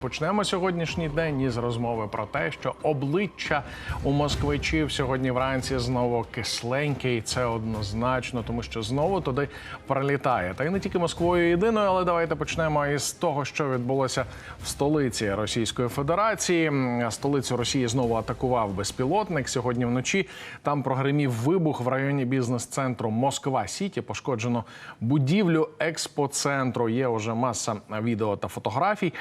Почнемо сьогоднішній день із розмови про те, що обличчя у москвичів сьогодні вранці знову кисленьке, і це однозначно, тому що знову туди прилітає. Та й не тільки Москвою єдиною, але давайте почнемо із того, що відбулося в столиці Російської Федерації. Столицю Росії знову атакував безпілотник. Сьогодні вночі там прогримів вибух в районі бізнес-центру Москва Сіті. Пошкоджено будівлю експоцентру. Є вже маса відео та фотографій.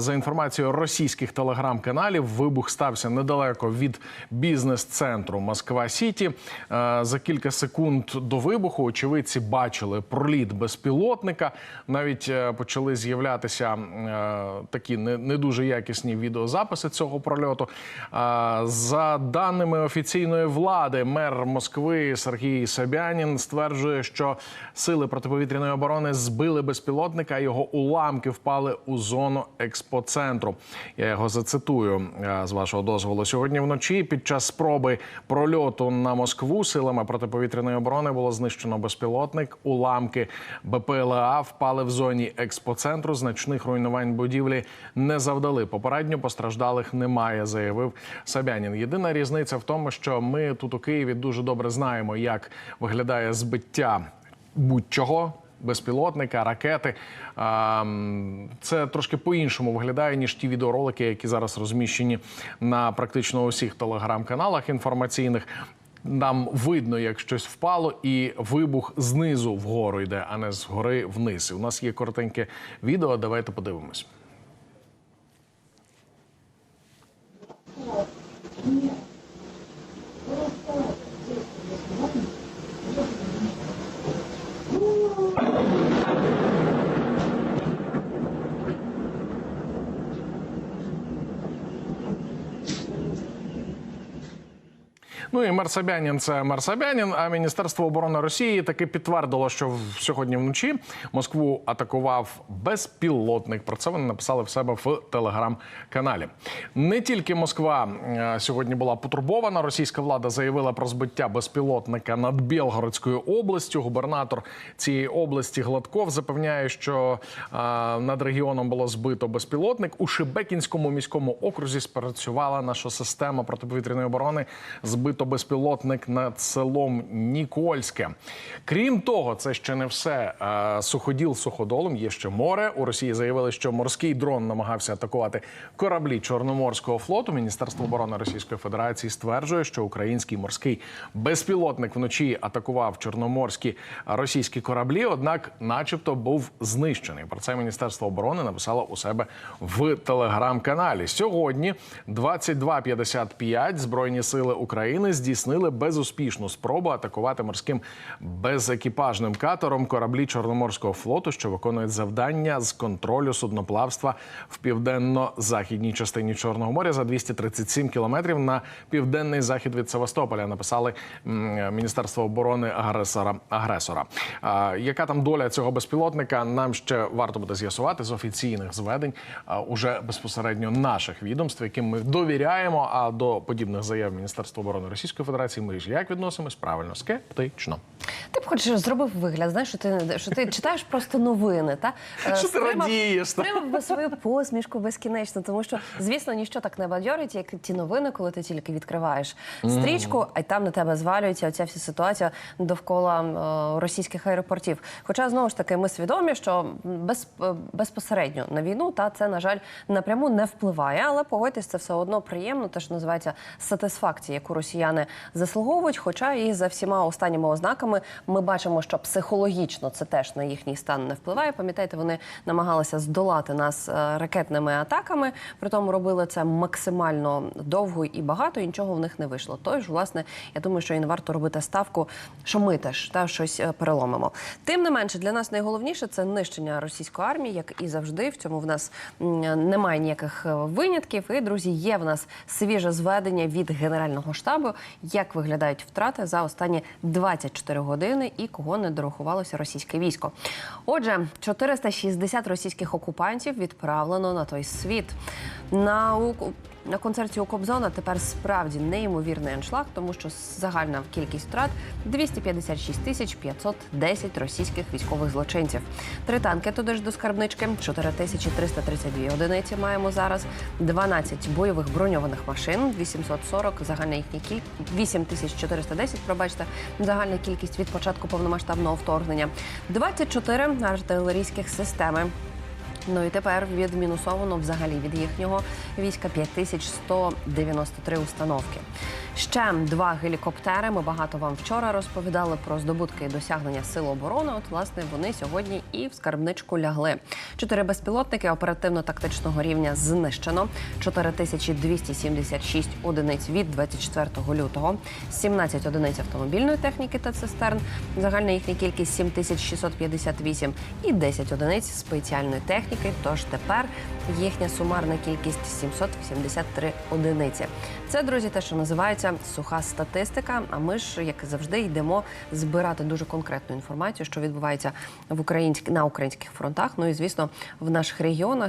За інформацією російських телеграм-каналів, вибух стався недалеко від бізнес-центру Москва Сіті. За кілька секунд до вибуху очевидці бачили проліт безпілотника. Навіть е, почали з'являтися е, такі не, дуже якісні відеозаписи цього прольоту. За даними офіційної влади, мер Москви Сергій Собянін стверджує, що сили протиповітряної оборони збили безпілотника, його уламки впали у зону експоцентру. Я його зацитую е, з вашого дозволу. Сьогодні вночі під час спроби прольоту на Москву силами протиповітряної оборони було знищено безпілотник. Уламки БПЛА впали в зоні експоцентру. Значних руйнувань будівлі не завдали. Попередньо постраждалих немає, заявив Собянін. Єдина різниця в тому, що ми тут у Києві дуже добре знаємо, як виглядає збиття будь-чого. Безпілотника, ракети це трошки по-іншому виглядає ніж ті відеоролики, які зараз розміщені на практично усіх телеграм-каналах інформаційних. Нам видно, як щось впало, і вибух знизу вгору йде, а не згори вниз. І у нас є коротеньке відео. Давайте подивимось. Ну і Мер Собянін – це Мер Собянін, А Міністерство оборони Росії таки підтвердило, що сьогодні вночі Москву атакував безпілотник. Про це вони написали в себе в телеграм-каналі. Не тільки Москва е, сьогодні була потурбована. Російська влада заявила про збиття безпілотника над Білгородською областю. Губернатор цієї області Гладков запевняє, що е, над регіоном було збито безпілотник. У Шебекінському міському окрузі спрацювала наша система протиповітряної оборони. Збито безпілотник над селом Нікольське. Крім того, це ще не все. Е, Суходіл суходолом є ще море. У Росії заявили, що морський дрон намагався атакувати кораблі Чорноморського флоту. Міністерство оборони Російської Федерації стверджує, що український морський безпілотник вночі атакував чорноморські російські кораблі, однак, начебто, був знищений. Про це міністерство оборони написало у себе в телеграм-каналі. Сьогодні, 22.55, збройні сили України здійснили безуспішну спробу атакувати морським безекіпажним катером кораблі Чорноморського флоту, що виконують завдання з контролю судноплавства в південно-західній частині Чорного моря за 237 кілометрів на південний захід від Севастополя. Написали Міністерство оборони агресора. агресора. Яка там доля цього безпілотника? Нам ще варто буде з'ясувати з офіційних зведень уже безпосередньо наших відомств, яким ми довіряємо. А до подібних заяв Міністерства оборони Російської Федерації ми ж як відносимось правильно скептично. Ти б хоч зробив вигляд, знаєш, що ти що ти читаєш просто новини, та Що ти стримав- радієш. Стримав би свою посмішку безкінечно, тому що, звісно, ніщо так не бадьорить, як ті новини, коли ти тільки відкриваєш стрічку, а й там на тебе звалюється оця вся ситуація довкола е, російських аеропортів. Хоча знову ж таки ми свідомі, що без, е, безпосередньо на війну та це на жаль напряму не впливає, але погодьтесь, це все одно приємно. Те, що називається сатисфакція, яку росіяни заслуговують. Хоча і за всіма останніми ознаками ми бачимо, що психологічно це теж на їхній стан не впливає. Пам'ятаєте, вони намагалися здолати нас е, ракетними атаками, при тому робили це максимально довго і багато, і нічого в них не вийшло. Тож, власне, я думаю, що і не варто робити ставку, що ми теж та щось е, переломимо. Тим не менше, для нас найголовніше це нищення російської армії, як і завжди. В цьому в нас немає ніяких е, винятків. І друзі, є в нас свіже зведення від генерального штабу, як виглядають втрати за останні 24 години і кого не дорахувалося російське військо. Отже, 460 російських окупантів відправлено на той світ. На На концерті у Кобзона тепер справді неймовірний аншлаг, тому що загальна кількість втрат 256 тисяч 510 російських військових злочинців. Три танки туди ж до скарбнички, 4332 одиниці маємо зараз, 12 бойових броньованих машин, 840 загальна їхня кількість, 8410, пробачте, загальна кількість від початку повномасштабного вторгнення, 24 артилерійських системи. Ну і тепер відмінусовано взагалі від їхнього війська 5193 установки. Ще два гелікоптери. Ми багато вам вчора розповідали про здобутки і досягнення сил оборони. От власне вони сьогодні і в скарбничку лягли. Чотири безпілотники оперативно-тактичного рівня знищено. 4276 одиниць від 24 лютого, 17 одиниць автомобільної техніки та цистерн. Загальна їхня кількість 7658 і 10 одиниць спеціальної техніки. Тож тепер їхня сумарна кількість 783 одиниці. Це, друзі, те, що називається суха статистика. А ми ж, як завжди, йдемо збирати дуже конкретну інформацію, що відбувається в українськ... на українських фронтах. Ну і звісно, в наших регіонах.